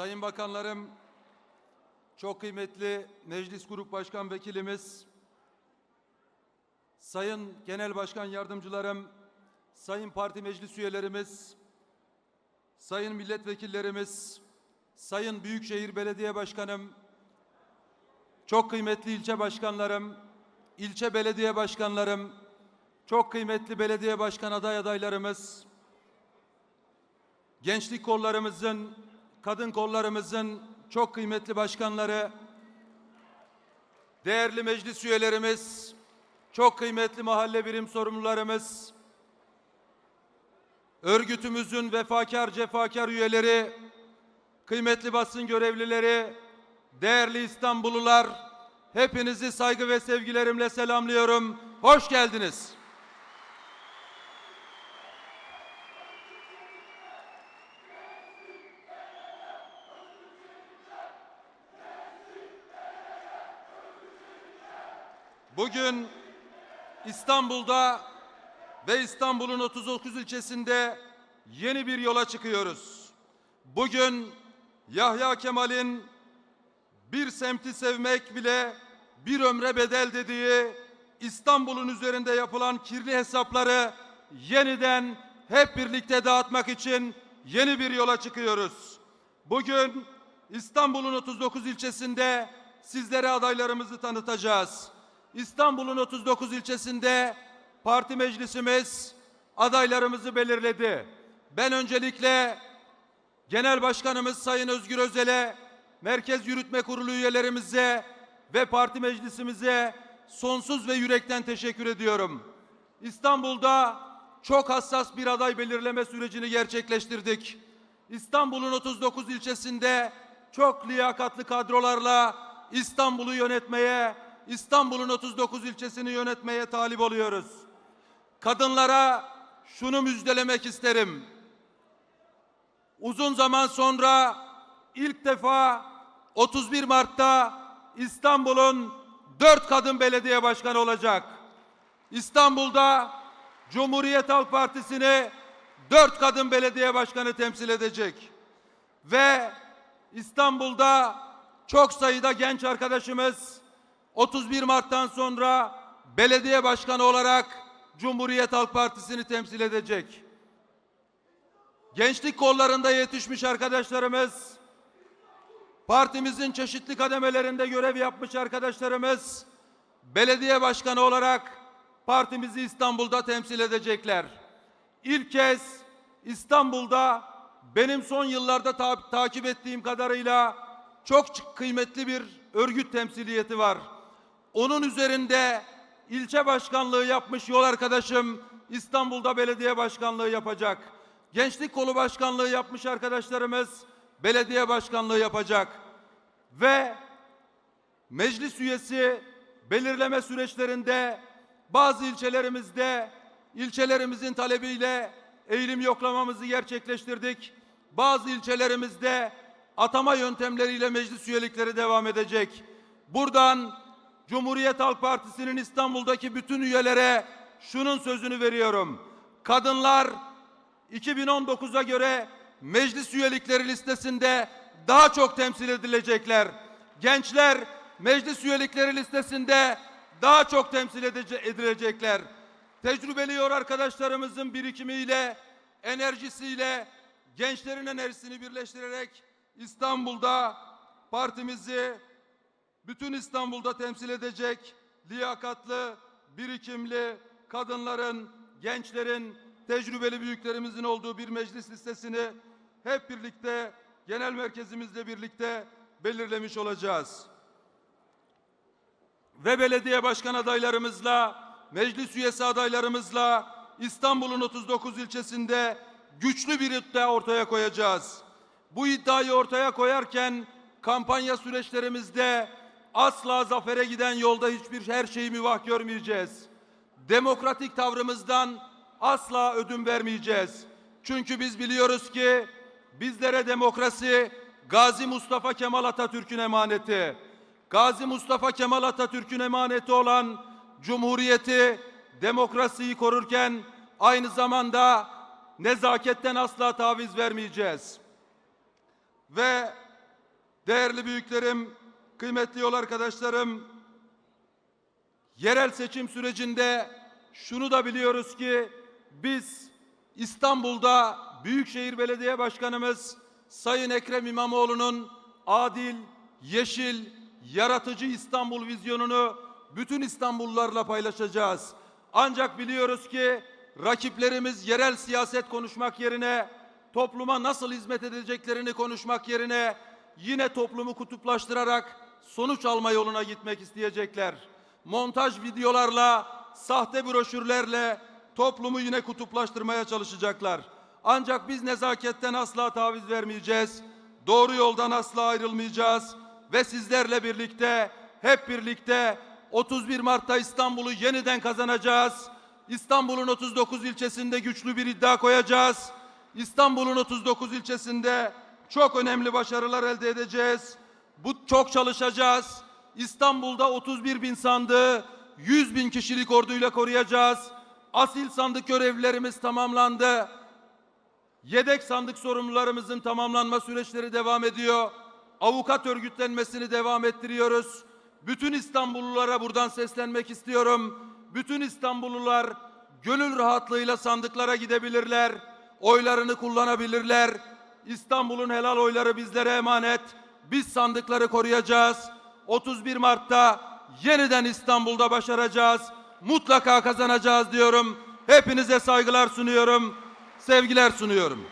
Sayın Bakanlarım, çok kıymetli Meclis Grup Başkan Vekilimiz, Sayın Genel Başkan Yardımcılarım, Sayın Parti Meclis Üyelerimiz, Sayın Milletvekillerimiz, Sayın Büyükşehir Belediye Başkanım, çok kıymetli ilçe başkanlarım, ilçe belediye başkanlarım, çok kıymetli belediye başkan aday adaylarımız, gençlik kollarımızın, kadın kollarımızın çok kıymetli başkanları, değerli meclis üyelerimiz, çok kıymetli mahalle birim sorumlularımız, örgütümüzün vefakar cefakar üyeleri, kıymetli basın görevlileri, değerli İstanbullular, hepinizi saygı ve sevgilerimle selamlıyorum. Hoş geldiniz. Bugün İstanbul'da ve İstanbul'un 39 ilçesinde yeni bir yola çıkıyoruz. Bugün Yahya Kemal'in bir semti sevmek bile bir ömre bedel dediği İstanbul'un üzerinde yapılan kirli hesapları yeniden hep birlikte dağıtmak için yeni bir yola çıkıyoruz. Bugün İstanbul'un 39 ilçesinde sizlere adaylarımızı tanıtacağız. İstanbul'un 39 ilçesinde parti meclisimiz adaylarımızı belirledi. Ben öncelikle Genel Başkanımız Sayın Özgür Özel'e, Merkez Yürütme Kurulu üyelerimize ve parti meclisimize sonsuz ve yürekten teşekkür ediyorum. İstanbul'da çok hassas bir aday belirleme sürecini gerçekleştirdik. İstanbul'un 39 ilçesinde çok liyakatlı kadrolarla İstanbul'u yönetmeye, İstanbul'un 39 ilçesini yönetmeye talip oluyoruz. Kadınlara şunu müjdelemek isterim. Uzun zaman sonra ilk defa 31 Mart'ta İstanbul'un dört kadın belediye başkanı olacak. İstanbul'da Cumhuriyet Halk Partisi'ni dört kadın belediye başkanı temsil edecek. Ve İstanbul'da çok sayıda genç arkadaşımız 31 Mart'tan sonra belediye başkanı olarak Cumhuriyet Halk Partisi'ni temsil edecek. Gençlik kollarında yetişmiş arkadaşlarımız, partimizin çeşitli kademelerinde görev yapmış arkadaşlarımız, belediye başkanı olarak partimizi İstanbul'da temsil edecekler. İlk kez İstanbul'da benim son yıllarda ta- takip ettiğim kadarıyla çok kıymetli bir örgüt temsiliyeti var. Onun üzerinde ilçe başkanlığı yapmış yol arkadaşım İstanbul'da belediye başkanlığı yapacak. Gençlik kolu başkanlığı yapmış arkadaşlarımız belediye başkanlığı yapacak. Ve meclis üyesi belirleme süreçlerinde bazı ilçelerimizde ilçelerimizin talebiyle eğilim yoklamamızı gerçekleştirdik. Bazı ilçelerimizde atama yöntemleriyle meclis üyelikleri devam edecek. Buradan Cumhuriyet Halk Partisi'nin İstanbul'daki bütün üyelere şunun sözünü veriyorum. Kadınlar 2019'a göre meclis üyelikleri listesinde daha çok temsil edilecekler. Gençler meclis üyelikleri listesinde daha çok temsil edilecekler. Tecrübeli yor arkadaşlarımızın birikimiyle, enerjisiyle, gençlerin enerjisini birleştirerek İstanbul'da partimizi bütün İstanbul'da temsil edecek liyakatlı, birikimli kadınların, gençlerin, tecrübeli büyüklerimizin olduğu bir meclis listesini hep birlikte genel merkezimizle birlikte belirlemiş olacağız. Ve belediye başkan adaylarımızla, meclis üyesi adaylarımızla İstanbul'un 39 ilçesinde güçlü bir iddia ortaya koyacağız. Bu iddiayı ortaya koyarken kampanya süreçlerimizde asla zafere giden yolda hiçbir her şeyi müvah görmeyeceğiz. Demokratik tavrımızdan asla ödün vermeyeceğiz. Çünkü biz biliyoruz ki bizlere demokrasi Gazi Mustafa Kemal Atatürk'ün emaneti. Gazi Mustafa Kemal Atatürk'ün emaneti olan Cumhuriyeti, demokrasiyi korurken aynı zamanda nezaketten asla taviz vermeyeceğiz. Ve Değerli büyüklerim, kıymetli yol arkadaşlarım, yerel seçim sürecinde şunu da biliyoruz ki biz İstanbul'da Büyükşehir Belediye Başkanımız Sayın Ekrem İmamoğlu'nun adil, yeşil, yaratıcı İstanbul vizyonunu bütün İstanbullularla paylaşacağız. Ancak biliyoruz ki rakiplerimiz yerel siyaset konuşmak yerine topluma nasıl hizmet edeceklerini konuşmak yerine yine toplumu kutuplaştırarak sonuç alma yoluna gitmek isteyecekler. Montaj videolarla, sahte broşürlerle toplumu yine kutuplaştırmaya çalışacaklar. Ancak biz nezaketten asla taviz vermeyeceğiz. Doğru yoldan asla ayrılmayacağız ve sizlerle birlikte hep birlikte 31 Mart'ta İstanbul'u yeniden kazanacağız. İstanbul'un 39 ilçesinde güçlü bir iddia koyacağız. İstanbul'un 39 ilçesinde çok önemli başarılar elde edeceğiz. Bu çok çalışacağız. İstanbul'da 31 bin sandığı 100 bin kişilik orduyla koruyacağız. Asil sandık görevlilerimiz tamamlandı. Yedek sandık sorumlularımızın tamamlanma süreçleri devam ediyor. Avukat örgütlenmesini devam ettiriyoruz. Bütün İstanbullulara buradan seslenmek istiyorum. Bütün İstanbullular gönül rahatlığıyla sandıklara gidebilirler. Oylarını kullanabilirler. İstanbul'un helal oyları bizlere emanet. Biz sandıkları koruyacağız. 31 Mart'ta yeniden İstanbul'da başaracağız. Mutlaka kazanacağız diyorum. Hepinize saygılar sunuyorum. Sevgiler sunuyorum.